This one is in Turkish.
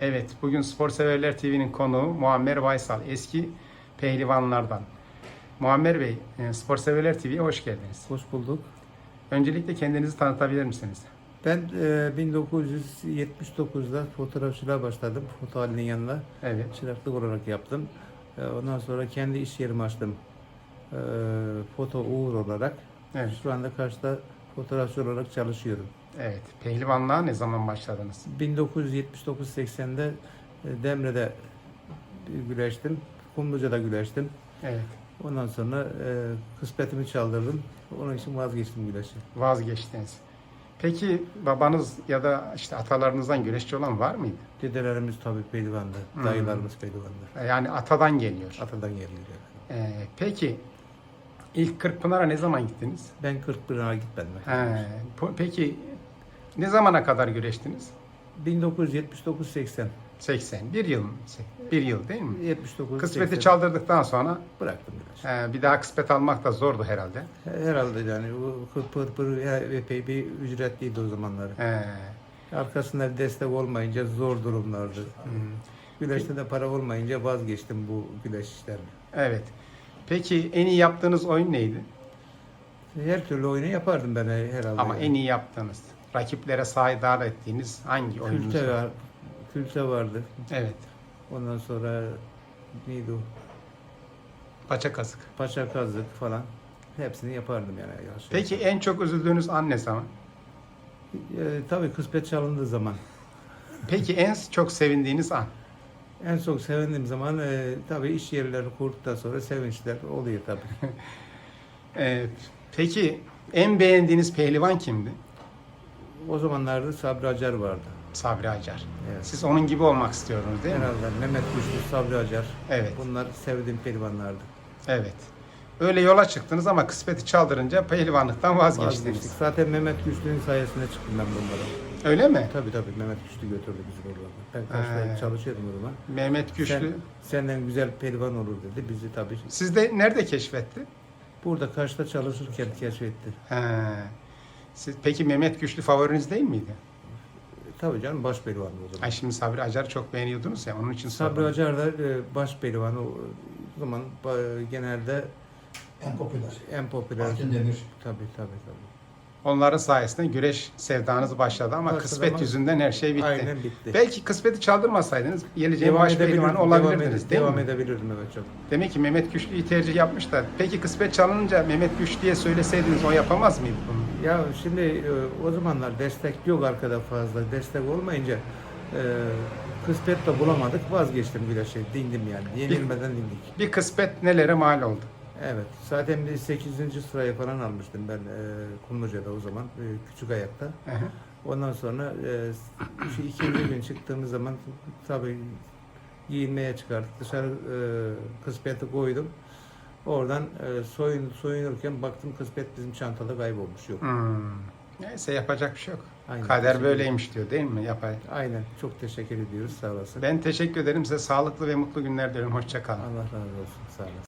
Evet, bugün Spor Severler TV'nin konuğu Muammer Baysal, eski pehlivanlardan. Muammer Bey, e, Spor Severler TV'ye hoş geldiniz. Hoş bulduk. Öncelikle kendinizi tanıtabilir misiniz? Ben e, 1979'da fotoğrafçılığa başladım. Foto halinin yanında Evet, çıraklık olarak yaptım. E, ondan sonra kendi iş yerimi açtım. E, foto Uğur olarak. evet, Şu anda karşıda fotoğrafçı olarak çalışıyorum. Evet. Pehlivanlığa ne zaman başladınız? 1979-80'de e, Demre'de güreştim. Kumluca'da güreştim. Evet, Ondan sonra e, kısmetimi çaldırdım. Onun için vazgeçtim güreşi. vazgeçtiniz. Peki babanız ya da işte atalarınızdan güreşçi olan var mıydı? Dedelerimiz tabii pehlivandı. Hmm. Dayılarımız pehlivandı. Yani atadan geliyor. Atadan geliyor. yani. E, peki, ilk Kırkpınar'a ne zaman gittiniz? Ben 41'e gitmedim. He, peki, ne zamana kadar güreştiniz? 1979-80. 80. Bir yıl mı? Bir yıl değil mi? 79 Kısmeti 80 çaldırdıktan sonra bıraktım biraz. e, bir daha kısmet almak da zordu herhalde. Herhalde yani o pır pır epey bir ücretliydi o zamanlar. E, Arkasında bir destek olmayınca zor durumlardı. hmm, Güneşte de para olmayınca vazgeçtim bu güneş işlerini. evet. Peki en iyi yaptığınız oyun neydi? Her türlü oyunu yapardım ben herhalde. Ama en iyi yaptığınız, rakiplere sahidar ettiğiniz hangi oyununuz? Külte var? var. Külte vardı. Evet. Ondan sonra neydi o? Paça kazık. Paça kazık falan. Hepsini yapardım yani. Peki en çok üzüldüğünüz an ne zaman? E, tabii kısmet çalındığı zaman. Peki en çok sevindiğiniz an? En çok sevindiğim zaman e, tabii iş yerleri kurduktan sonra sevinçler oluyor tabii. E, peki en beğendiğiniz pehlivan kimdi? O zamanlarda Sabri Acar vardı. Sabri Acar. Evet. Siz onun gibi olmak istiyordunuz değil mi? Herhalde Mehmet Güçlü, Sabri Acar. Evet. Bunlar sevdiğim pehlivanlardı. Evet. Öyle yola çıktınız ama kısmeti çaldırınca pehlivanlıktan vazgeçtiniz. Vazgeçtik. Zaten Mehmet Güçlü'nün sayesinde çıktım ben bunlara. Öyle mi? Tabii tabii Mehmet Güçlü götürdü bizi oralara. Ben karşıda He. çalışıyordum o zaman. Mehmet Güçlü. Sen, senden güzel pehlivan olur dedi. Bizi tabii Siz de nerede keşfetti? burada karşıda çalışırken keşfetti. He. Siz, peki Mehmet Güçlü favoriniz değil miydi? Tabii canım baş pehlivandı o zaman. Ay şimdi Sabri Acar'ı çok beğeniyordunuz ya onun için Sabri sordum. Acar da e, baş pehlivan o zaman ba- genelde En popüler. en popüler. Altın Demir. Tabii tabii tabii. Onların sayesinde güreş sevdanız başladı ama Başladı kısmet ama- yüzünden her şey bitti. Aynen bitti. Belki kısmeti çaldırmasaydınız geleceğin devam baş pehlivanı devam, olabilirdiniz ede- değil devam mi? edebilirdim evet çok. Demek ki Mehmet Güçlü'yü tercih yapmışlar. Peki kısmet çalınınca Mehmet Güçlü'ye söyleseydiniz o yapamaz mıydı bunu? Ya şimdi e, o zamanlar destek yok arkada fazla. Destek olmayınca e, kısmet de bulamadık. Vazgeçtim güreşe. Dindim yani. Yenilmeden dindik. Bir kısmet nelere mal oldu. Evet. Zaten bir 8. sıraya falan almıştım ben e, Kumluca'da o zaman. e, küçük ayakta. Hı. Ondan sonra e, şu ikinci gün çıktığımız zaman tabii giyinmeye çıkardık. Dışarı e, kısmeti koydum. Oradan e, soyun, soyunurken baktım kısmet bizim çantada kaybolmuş. Yok. Hmm. Neyse yapacak bir şey yok. Aynen. Kader böyleymiş diyor değil mi? Yapay. Aynen. Çok teşekkür ediyoruz. Sağ olasın. Ben teşekkür ederim size. Sağlıklı ve mutlu günler dilerim. Hoşça kalın. Allah razı olsun. Sağ olasın.